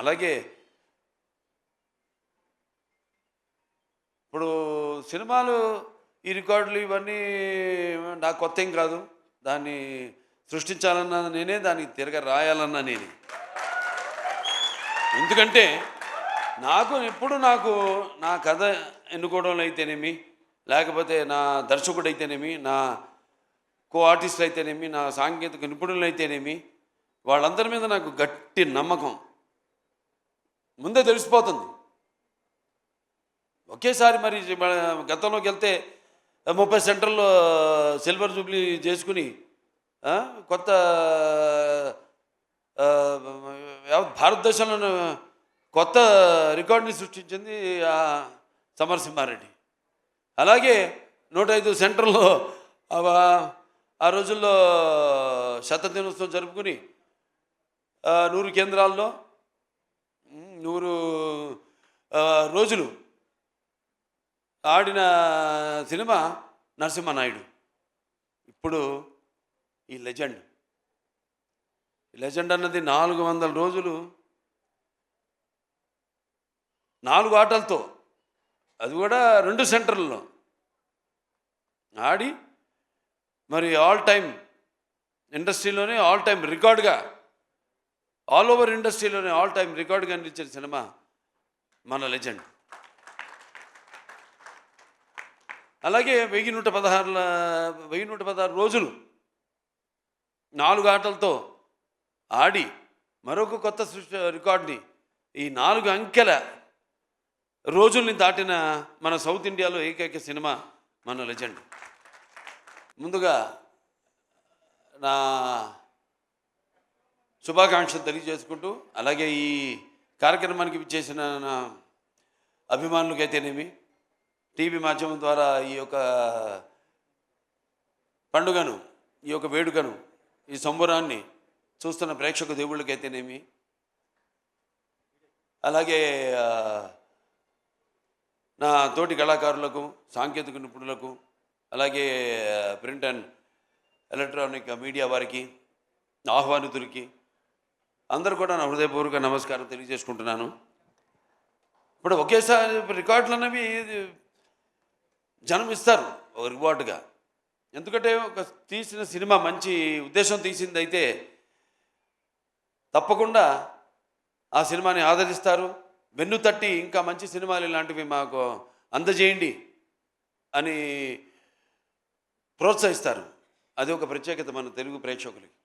అలాగే ఇప్పుడు సినిమాలు ఈ రికార్డులు ఇవన్నీ నాకు కొత్త ఏం కాదు. దాన్ని సృష్టించాలన్నా నేనే దానికి తిరగ రాయాలన్నా నేనే. ఎందుకంటే నాకు ఎప్పుడు నాకు నా కథ ఎన్నుకోవడంలో అయితేనేమి లేకపోతే నా దర్శకుడు అయితేనేమి నా కో ఆర్టిస్టులు అయితేనేమి నా సాంకేతిక నిపుణులు అయితేనేమి వాళ్ళందరి మీద నాకు గట్టి నమ్మకం. ముందే తెలిసిపోతుంది. ఒకేసారి మరి గతంలోకి వెళ్తే ముప్పై సెంటర్లో సిల్వర్ జూబ్లీ చేసుకుని కొత్త భారతదేశంలో కొత్త రికార్డుని సృష్టించింది సమరసింహారెడ్డి. అలాగే నూట ఐదు సెంటర్లో ఆ- రోజుల్లో శత దినోత్సవం జరుపుకుని నూరు కేంద్రాల్లో నూరు రోజులు ఆడిన సినిమా నరసింహనాయుడు. ఇప్పుడు ఈ లెజెండ్. ఈ లెజెండ్ అన్నది నాలుగు వందల రోజులు నాలుగు ఆటలతో అది కూడా రెండు సెంటర్లలో. ఆడి మరి ఆల్ టైం ఇండస్ట్రీలోనే ఆల్ టైం రికార్డుగా ఆల్ ఓవర్ ఇండస్ట్రీలోనే ఆల్ టైం రికార్డుగా నిలిచిన సినిమా మన లెజెండ్ అలాగే వెయ్యి నూట పదహారుల వెయ్యి నూట పదహారు రోజులు నాలుగు ఆటలతో ఆడి మరొక కొత్త సృష్టి రికార్డ్ని ఈ నాలుగు అంకెల రోజుల్ని దాటిన మన సౌత్ ఇండియాలో ఏకైక సినిమా మన లెజెండ్ ముందుగా నా శుభాకాంక్షలు తెలియజేసుకుంటూ అలాగే ఈ కార్యక్రమానికి విచ్చేసిన అభిమానులకైతేనేమి టీవీ మాధ్యమం ద్వారా ఈ యొక్క పండుగను ఈ యొక్క వేడుకను ఈ సంబరాన్ని చూస్తున్న ప్రేక్షక దేవుళ్ళకైతేనేమి అలాగే నా తోటి కళాకారులకు సాంకేతిక నిపుణులకు అలాగే ప్రింట్ అండ్ ఎలక్ట్రానిక్ మీడియా వారికి ఆహ్వానితులకి అందరూ కూడా నా హృదయపూర్వక నమస్కారం తెలియజేసుకుంటున్నాను. ఇప్పుడు ఒకేసారి రికార్డులు అనేవి జనం ఇస్తారు ఒక రివార్డుగా. ఎందుకంటే ఒక తీసిన సినిమా మంచి ఉద్దేశం తీసింది అయితే తప్పకుండా ఆ సినిమాని ఆదరిస్తారు. వెన్ను తట్టి ఇంకా మంచి సినిమాలు ఇలాంటివి మాకు అందజేయండి అని ప్రోత్సహిస్తారు. అది ఒక ప్రత్యేకత మన తెలుగు ప్రేక్షకులకి.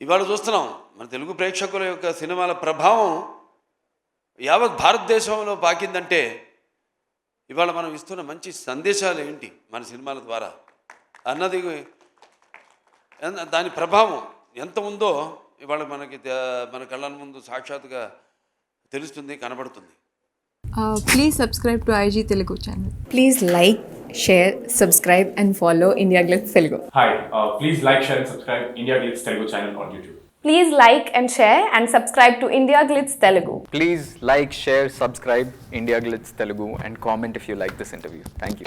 ఇవాళ చూస్తున్నాం మన తెలుగు ప్రేక్షకుల యొక్క సినిమాల ప్రభావం యావత్ భారతదేశంలో పాకిందంటే ఇవాళ మనం ఇస్తున్న మంచి సందేశాలు ఏంటి మన సినిమాల ద్వారా అన్నది దాని ప్రభావం ఎంత ఉందో ఇవాళ మనకి మన కళ్ళ ముందు సాక్షాత్తుగా తెలుస్తుంది కనబడుతుంది Uh, please subscribe to IG Telugu channel. Please share, subscribe, and follow India Glitz Telugu. Hi, uh, please like, share, and subscribe India Glitz Telugu channel on YouTube. Please like and share and subscribe to India Glitz Telugu. Please like, share, subscribe India Glitz Telugu, and comment if you like this interview. Thank you.